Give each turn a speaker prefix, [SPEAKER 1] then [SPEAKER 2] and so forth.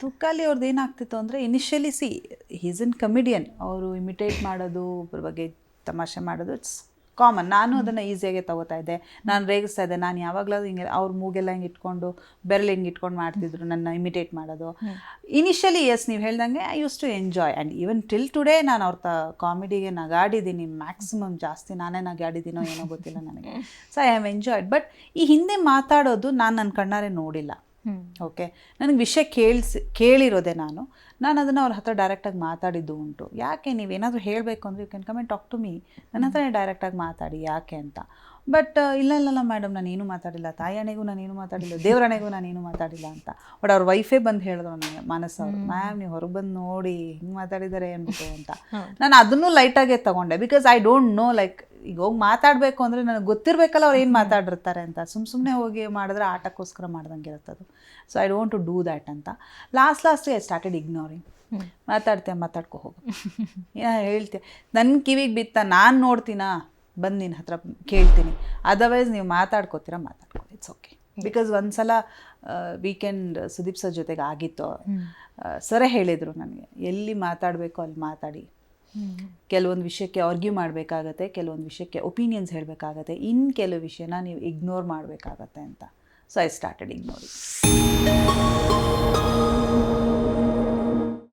[SPEAKER 1] ತುಕಾಲಿ ಅವ್ರದ್ದು ಏನಾಗ್ತಿತ್ತು ಅಂದರೆ initially see he's in comedian ಅವರು ಇಮಿಟೇಟ್ ಮಾಡೋದು ಒಬ್ಬರ ಬಗ್ಗೆ ತಮಾಷೆ ಮಾಡೋದು ಇಟ್ಸ್ ಕಾಮನ್ ನಾನು ಅದನ್ನು ಈಸಿಯಾಗೆ ತಗೋತಾ ಇದ್ದೆ. ನಾನು ರೇಗಿಸ್ತಾ ಇದ್ದೆ. ನಾನು ಯಾವಾಗಲೂ ಹಿಂಗೆ ಅವ್ರ ಮೂಗೆಲ್ಲ ಹಿಂಗೆ ಇಟ್ಕೊಂಡು ಬೆರಳು ಹಿಂಗೆ ಇಟ್ಕೊಂಡು ಮಾಡ್ತಿದ್ರು ನನ್ನ ಇಮಿಟೇಟ್ ಮಾಡೋದು. ಇನಿಷಿಯಲಿ ಎಸ್ ನೀವು ಹೇಳ್ದಂಗೆ I use to enjoy and even till today ನಾನು ಅವ್ರ ತ ಕಾಮಿಡಿಗೆ ನಗಾಡಿದ್ದೀನಿ ಮ್ಯಾಕ್ಸಿಮಮ್ ಜಾಸ್ತಿ ನಾನೇ ನಗಾಡಿದ್ದೀನೋ ಏನೋ ಗೊತ್ತಿಲ್ಲ ನನಗೆ. So I have enjoyed but ಈ ಹಿಂದೆ ಮಾತಾಡೋದು ನಾನು ನನ್ನ ಕಣ್ಣಾರೆ ನೋಡಿಲ್ಲ. ಓಕೆ? ನನಗೆ ವಿಷಯ ಕೇಳಿಸಿ ಕೇಳಿರೋದೆ ನಾನು. ನಾನು ಅದನ್ನು ಅವ್ರ ಹತ್ರ ಡೈರೆಕ್ಟಾಗಿ ಮಾತಾಡಿದ್ದು ಉಂಟು. ಯಾಕೆ ನೀವೇನಾದರೂ ಹೇಳಬೇಕು ಅಂದರೆ you can come and talk to me ನನ್ನ ಹತ್ರನೇ ಡೈರೆಕ್ಟಾಗಿ ಮಾತಾಡಿ ಯಾಕೆ ಅಂತ. ಬಟ್ ಇಲ್ಲ ಇಲ್ಲ ಮೇಡಮ್ ನಾನೇನು ಮಾತಾಡಿಲ್ಲ. ತಾಯಣೆಗೂ ನಾನೇನು ಮಾತಾಡಿಲ್ಲ ದೇವರಣೆಗೂ ನಾನೇನು ಮಾತಾಡಿಲ್ಲ ಅಂತ. ಬಟ್ ಅವ್ರ ವೈಫೇ ಬಂದು ಹೇಳಿದ್ರು ನನಗೆ ಮನಸ್ಸು ಅವ್ರು ಮ್ಯಾಮ್ ನೀವು ಹೊರಗೆ ಬಂದು ನೋಡಿ ಹಿಂಗೆ ಮಾತಾಡಿದ್ದಾರೆ ಅನ್ಬಿಟ್ಟು ಅಂತ. ನಾನು ಅದನ್ನು ಲೈಟಾಗೆ ತಗೊಂಡೆ. Because I don't know like ಈಗ ಹೋಗಿ ಮಾತಾಡಬೇಕು ಅಂದರೆ ನನಗೆ ಗೊತ್ತಿರಬೇಕಲ್ಲ ಅವ್ರು ಏನು ಮಾತಾಡಿರ್ತಾರೆ ಅಂತ. ಸುಮ್ಮ ಸುಮ್ಮನೆ ಹೋಗಿ ಮಾಡಿದ್ರೆ ಆಟಕ್ಕೋಸ್ಕರ ಮಾಡ್ದಂಗೆ ಇರುತ್ತೆ ಅದು. So I don't to do that ಅಂತ. Last last I started ignoring ಮಾತಾಡ್ತೆ ಮಾತಾಡ್ಕೊ ಹೋಗು. ಏನೋ ಹೇಳ್ತೀಯ ನನ್ನ ಕಿವಿಗೆ ಬಿತ್ತ ನಾನು ನೋಡ್ತೀನಾ? ಬಂದು ನಿನ್ನ ಹತ್ರ ಕೇಳ್ತೀನಿ. ಅದರ್ವೈಸ್ ನೀವು ಮಾತಾಡ್ಕೋತೀರಾ ಮಾತಾಡ್ಕೊ ಇಟ್ಸ್ ಓಕೆ ಬಿಕಾಸ್ ಒಂದ್ಸಲ ವೀಕೆಂಡ್ ಸುದೀಪ್ ಸರ್ ಜೊತೆಗೆ ಆಗಿತ್ತು. ಸರೇ ಹೇಳಿದರು ನನಗೆ ಎಲ್ಲಿ ಮಾತಾಡಬೇಕು ಅಲ್ಲಿ ಮಾತಾಡಿ. ಕೆಲವೊಂದು ವಿಷಯಕ್ಕೆ ಆರ್ಗ್ಯೂ ಮಾಡಬೇಕಾಗತ್ತೆ, ಕೆಲವೊಂದು ವಿಷಯಕ್ಕೆ ಒಪಿನಿಯನ್ಸ್ ಹೇಳಬೇಕಾಗತ್ತೆ. ಇನ್ನು ಕೆಲವು ವಿಷಯನ ನೀವು ಇಗ್ನೋರ್ ಮಾಡಬೇಕಾಗತ್ತೆ ಅಂತ. So I started ignoring